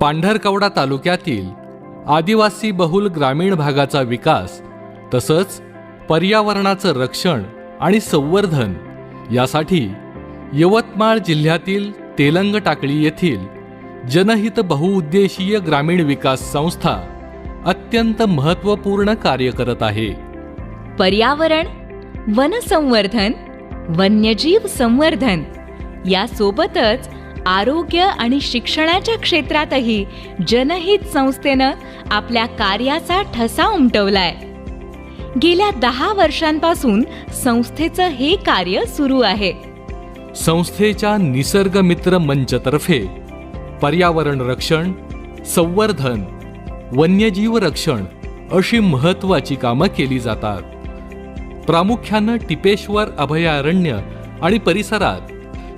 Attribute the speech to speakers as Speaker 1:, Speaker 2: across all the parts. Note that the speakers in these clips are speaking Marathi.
Speaker 1: पांढरकवडा तालुक्यातील आदिवासी बहुल ग्रामीण भागाचा विकास तसंच पर्यावरणाचं रक्षण आणि संवर्धन यासाठी यवतमाळ जिल्ह्यातील तेलंग टाकळी येथील जनहित बहुउद्देशीय ग्रामीण विकास संस्था अत्यंत महत्त्वपूर्ण कार्य करत आहे.
Speaker 2: पर्यावरण वनसंवर्धन वन्यजीव संवर्धन यासोबतच आरोग्य आणि शिक्षणाच्या क्षेत्रातही जनहित संस्थेनं आपल्या कार्याचा ठसा उमटवलाय. गेल्या दहा वर्षांपासून संस्थेचं हे कार्य सुरू आहे.
Speaker 1: संस्थेच्या निसर्ग मित्र मंचतर्फे पर्यावरण रक्षण संवर्धन वन्यजीव रक्षण अशी महत्त्वाची कामं केली जातात. प्रामुख्यानं टिपेश्वर अभयारण्य आणि परिसरात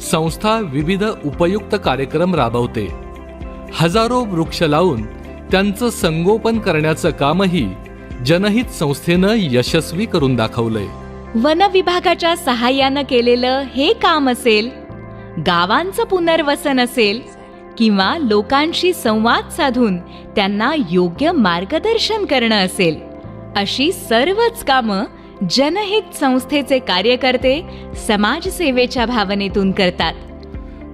Speaker 1: संस्था विविध उपयुक्त कार्यक्रम राबवते. हजारो वृक्ष लावून त्यांचं संगोपन करण्याचं कामही जनहित संस्थेनं यशस्वी करून दाखवलंय.
Speaker 2: वन विभागाच्या सहाय्यानं केलेलं हे काम असेल गावांचं पुनर्वसन असेल किंवा लोकांशी संवाद साधून त्यांना योग्य मार्गदर्शन करणं असेल अशी सर्वच कामं जनहित संस्थेचे कार्यकर्ते समाजसेवेच्या भावनेतून करतात.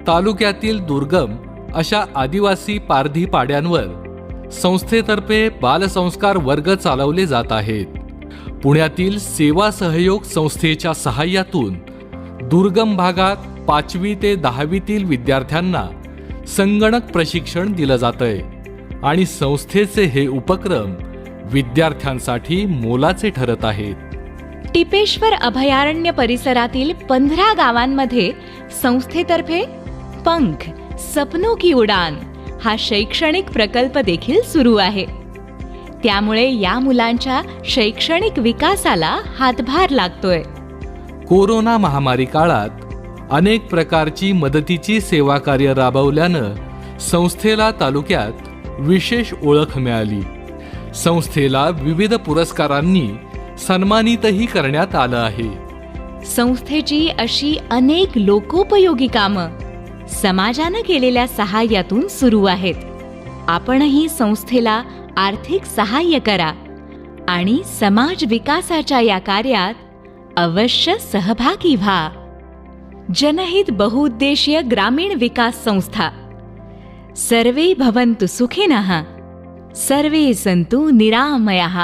Speaker 1: तालुक्यातील दुर्गम अशा आदिवासी पारधी पाड्यांवर संस्थेतर्फे बालसंस्कार वर्ग चालवले जात आहेत. पुण्यातील सेवा सहयोग संस्थेच्या सहाय्यातून दुर्गम भागात पाचवी ते दहावीतील विद्यार्थ्यांना संगणक प्रशिक्षण दिलं जातंय आणि संस्थेचे हे उपक्रम विद्यार्थ्यांसाठी मोलाचे ठरत आहेत.
Speaker 2: टिपेश्वर अभयारण्य परिसरातील पंधरा गावांमध्ये संस्थेतर्फे पंख सपनो की उडान हा शैक्षणिक प्रकल्प देखील सुरू आहे. त्यामुळे या मुलांच्या शैक्षणिक विकासाला हातभार लागतोय.
Speaker 1: कोरोना महामारी काळात अनेक प्रकारची मदतीची सेवा कार्य राबवल्यानं संस्थेला तालुक्यात विशेष ओळख मिळाली. संस्थेला विविध पुरस्कारांनी सन्मानितही करण्यात आलं आहे.
Speaker 2: संस्थेची अशी अनेक लोकोपयोगी कामं समाजानं केलेल्या सहाय्यातून सुरू आहेत. आपणही संस्थेला आर्थिक सहाय्य करा आणि समाज विकासाच्या या कार्यात अवश्य सहभागी व्हा. जनहित बहुउद्देशीय ग्रामीण विकास संस्था. सर्वे भवन्तु सुखिनः सर्वे सन्तु निरामयः.